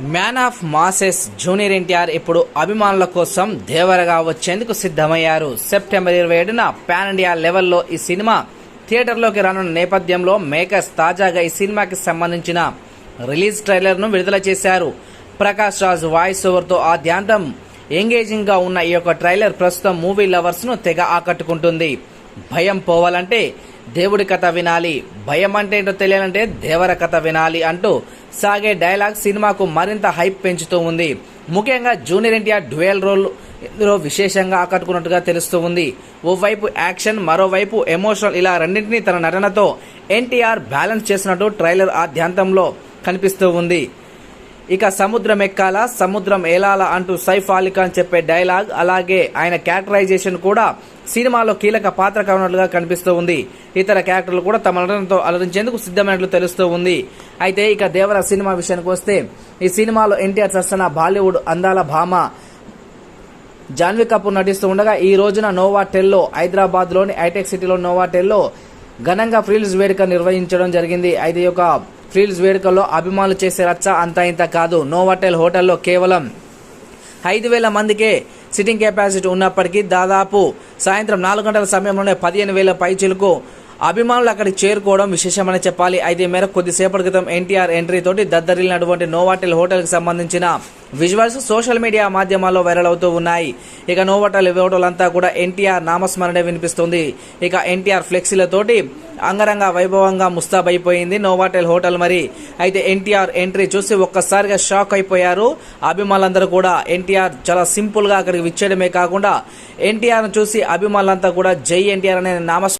Man of masses junior NTR ఇప్పుడు అభిమానుల కోసం దేవరగా వచ్చేందుకు సిద్ధమయ్యారు. సెప్టెంబర్ ఇరవై ఏడున పాన్ ఇండియా లెవెల్లో ఈ సినిమా థియేటర్లోకి రానున్న నేపథ్యంలో మేకర్స్ తాజాగా ఈ సినిమాకి సంబంధించిన రిలీజ్ ట్రైలర్ను విడుదల చేశారు. ప్రకాష్ రాజ్ వాయిస్ ఓవర్తో ఆ ఎంగేజింగ్ ఎంగేజింగ్గా ఉన్న ఈ యొక్క ట్రైలర్ ప్రస్తుతం మూవీ లవర్స్ను తెగ ఆకట్టుకుంటుంది. భయం పోవాలంటే దేవుడి కథ వినాలి. భయం అంటే ఏంటో తెలియాలంటే దేవర కథ వినాలి అంటూ సాగే డైలాగ్ సినిమాకు మరింత హైప్ పెంచుతూ ఉంది. ముఖ్యంగా జూనియర్ ఎన్టీఆర్ డ్యూయల్ రోల్ ఇందులో విశేషంగా ఆకట్టుకున్నట్టుగా తెలుస్తూ ఉంది. ఓవైపు యాక్షన్ మరోవైపు ఎమోషనల్ ఇలా రెండింటినీ తన నటనతో ఎన్టీఆర్ బ్యాలెన్స్ చేసినట్టు ట్రైలర్ ఆద్యాంతంలో కనిపిస్తూ ఉంది. ఇక సముద్రం ఎక్కాల సముద్రం ఏలాల అంటూ సైఫ్ అలీఖాన్ చెప్పే డైలాగ్ అలాగే ఆయన క్యారెక్టరైజేషన్ కూడా సినిమాలో కీలక పాత్ర కానున్నట్లుగా కనిపిస్తూ ఉంది. ఇతర క్యారెక్టర్లు కూడా తమ నటనతో అలరించేందుకు సిద్ధమైనట్లు తెలుస్తూ ఉంది. అయితే ఇక దేవర సినిమా విషయానికి వస్తే ఈ సినిమాలో ఎన్టీఆర్ సరసన బాలీవుడ్ అందాల భామ జాన్వీ కపూర్ నటిస్తూ ఉండగా ఈ రోజున నోవాటెల్లో హైదరాబాద్లోని హైటెక్ సిటీలో నోవాటెల్లో ఘనంగా ఫ్రీల్స్ వేడుక నిర్వహించడం జరిగింది. అయితే ఈ యొక్క ఫ్రీల్స్ వేడుకల్లో అభిమానులు చేసే రచ్చ అంతా ఇంత కాదు. నోవాటెల్ హోటల్లో కేవలం ఐదు వేల మందికే సిట్టింగ్ కెపాసిటీ ఉన్నప్పటికీ దాదాపు సాయంత్రం నాలుగు గంటల సమయంలోనే పదిహేను వేల పైచిలకు అభిమానులు అక్కడికి చేరుకోవడం విశేషమని చెప్పాలి. అయితే మేరకు కొద్దిసేపటి క్రితం ఎన్టీఆర్ ఎంట్రీతోటి దద్దరిల్లినటువంటి నోవాటెల్ హోటల్కి సంబంధించిన విజువల్స్ సోషల్ మీడియా మాధ్యమాల్లో వైరల్ అవుతూ ఉన్నాయి. ఇక నోవాటెల్ హోటల్ అంతా కూడా ఎన్టీఆర్ నామస్మరణే వినిపిస్తుంది. ఇక ఎన్టీఆర్ ఫ్లెక్సీలతోటి అంగరంగ వైభవంగా ముస్తాబైపోయింది నోవాటెల్ హోటల్ మరి అయితే ఎన్టీఆర్ ఎంట్రీ చూసి ఒక్కసారిగా షాక్ అయిపోయారు. అభిమానులందరూ కూడా ఎన్టీఆర్ చాలా సింపుల్గా అక్కడికి విచ్చేయడమే కాకుండా ఎన్టీఆర్ చూసి అభిమానులంతా కూడా జై ఎన్టీఆర్ అనే నామస్